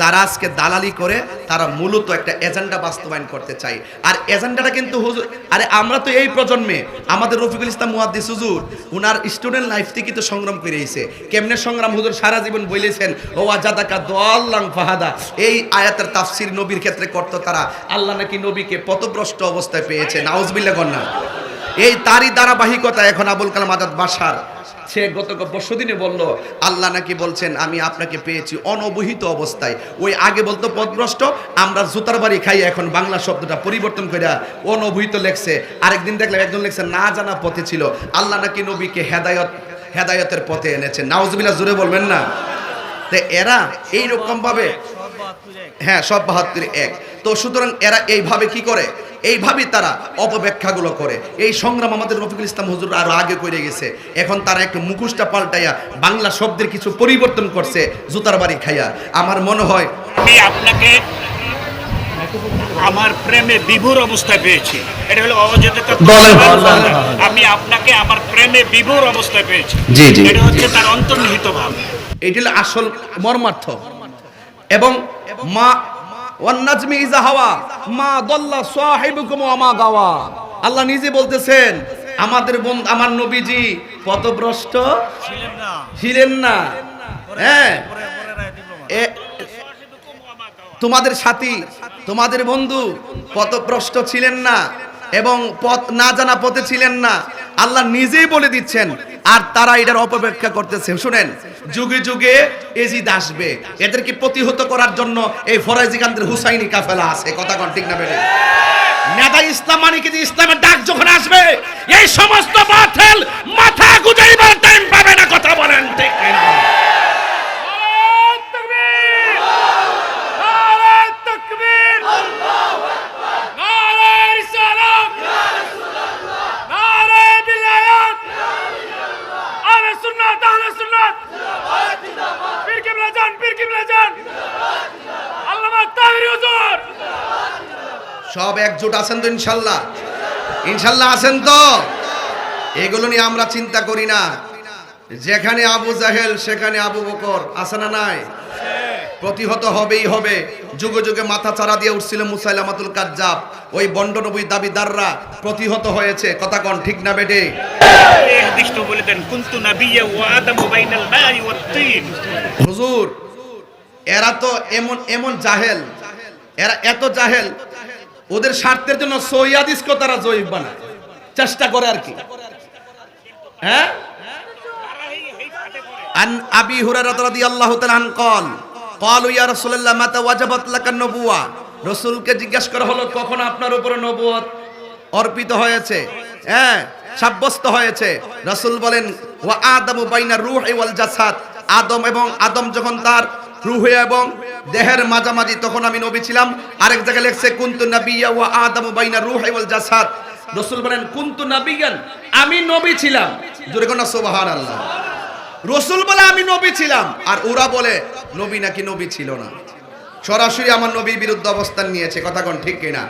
যারা আজকে দালালি করে, তারা মূলত একটা এজেন্ডা বাস্তবায়ন করতে চায়। আর এজেন্ডাটা কিন্তু হুজুর, আরে আমরা তো এই প্রজন্মে, আমাদের রফিকুল ইসলাম মুহাদ্দিস হুজুর, উনার স্টুডেন্ট লাইফ থেকে তো সংগ্রাম করে এসে কেমনে সংগ্রাম হুজুর সারা জীবন বলেছেন ও আজাদাকা দোয়াল্লাং ফাহাদা। এই আয়াতের তাফসির নবীর ক্ষেত্রে করতো তারা। আল্লাহ নাকি নবীকে পথভ্রষ্ট অবস্থায় পেয়েছে নাউজবিল্লা কন্যা। এই তারই ধারাবাহিকতা এখন আবুল কালাম আজাদ বাসার। সে গত পরশুদিনে বলল আল্লাহ নাকি বলছেন আমি আপনাকে পেয়েছি অনবহিত অবস্থায়। ওই আগে বলতো পদভ্রষ্ট আমরা জুতার বাড়ি খাই এখন বাংলা শব্দটা পরিবর্তন করে অনবহিত লেখছে। আরেকদিন দেখলাম একজন লেখছে না জানা পথে ছিল। আল্লাহ নাকি নবীকে হেদায়ত হেদায়তের পথে এনেছে। নাউজবিল্লাহ জুড়ে বলবেন না? তো এরা এইরকম ভাবে হ্যাঁ সব বাহাত্তর এক। তো সুতরাং এরা এইভাবে কি করে? এইভাবেই তারা অপব্যাখ্যাগুলো করে। এই সংগ্রাম আমাদের রফিকুল ইসলাম হুজুর আরও আগে করে গেছে। এখন তারা একটু মুখোশটা পাল্টাইয়া বাংলা শব্দের কিছু পরিবর্তন করছে জুতার বাড়ি খাইয়া। আমার মনে হয় আমি আপনাকে আমার প্রেমে বিভোর অবস্থায় পেয়েছি। এটা হলো অযোধ্যা বলেন, বলেন। আমি আপনাকে আমার প্রেমে বিভোর অবস্থায় পেয়েছি। এটা হচ্ছে তার অন্তর্নিহিত ভাব। এটি হলো আসল মর্মার্থ। এবং মা ওয়ান্নাজমি ইজা হাওয়া মা দল্লা সাহিবুকুম ওয়া মা গাওয়া। আল্লাহ নিজে বলতেছেন আমাদের বন্ধু আমার নবীজি পথভ্রষ্ট ছিলেন না। ছিলেন না। হ্যাঁ। তোমাদের সাথী তোমাদের বন্ধু পথভ্রষ্ট ছিলেন না এবং পথ না জানা পথে ছিলেন না। আল্লাহ নিজেই বলে দিচ্ছেন আর তারা এটার অপব্যাখ্যা করতেছে। শুনেন যুগে যুগে এজিদ আসবে। এদেরকে প্রতিহত করার জন্য এই ফরাইজিকান্তের হুসাইনি কাফেলা আছে। কথা কন ঠিক না বেড়ে? নেতা ইসলাম মানে কি ইসলামের ডাক যখন আসবে, এই সমস্ত বাতিল মাথা গুজাইবার টাইম পাবে না কথা বলেন ঠিক কিনা? সব একজোট আছেন তো ইনশাল্লাহ। ইনশাল্লাহ আছেন তো? এগুলো নিয়ে আমরা চিন্তা করি না। যেখানে আবু জাহেল সেখানে আবু বকর আছে না নাই? প্রতিহত হবেই হবে। যুগে যুগে মাথা চারা দিয়ে উঠছিল মুসাইলামাতুল কাজ্জাব। ওই বন্ডনবী দাবিদাররা প্রতিহত হয়েছে। কথা কন ঠিক না বেটে? হুজুর এরা তো এমন এমন জাহেল এরা এত জাহেল ওদের স্বার্থের জন্য সৈয়াদিসকে তারা জয়ীব বানায় চেষ্টা করে আর কি হ্যাঁ عن ابي هريره رضي الله تعالى عنه قال قالوا يا رسول الله متى وجبت لك النبوه রাসূলকে জিজ্ঞেস করা হলো কখন আপনার উপরে নবুয়ত অর্পিত হয়েছে হ্যাঁ সাব্যস্ত হয়েছে রাসূল বলেন ওয়া আদামু বাইনা রূহি ওয়াল জাসাদ আদম এবং আদম যখন তার রূহে এবং দেহের মাঝামাঝি, তখন আমি নবী ছিলাম। আরেক জায়গায় লেখছে, কুন্তু নাবিয়া ওয়া আদম বাইনা রুহ ওয়াল জাসাদ। রাসূল বলেন, কুন্তু নাবিয়ান? আমি নবী ছিলাম। জোরে কোন সুবহানাল্লাহ। রাসূল বলে, আমি নবী ছিলাম। আর ওরা বলে, নবী নাকি নবী ছিল না। সরাসরি আমার নবীর বিরুদ্ধে অবস্থান নিয়েছে, কথা কোন ঠিক কিনা?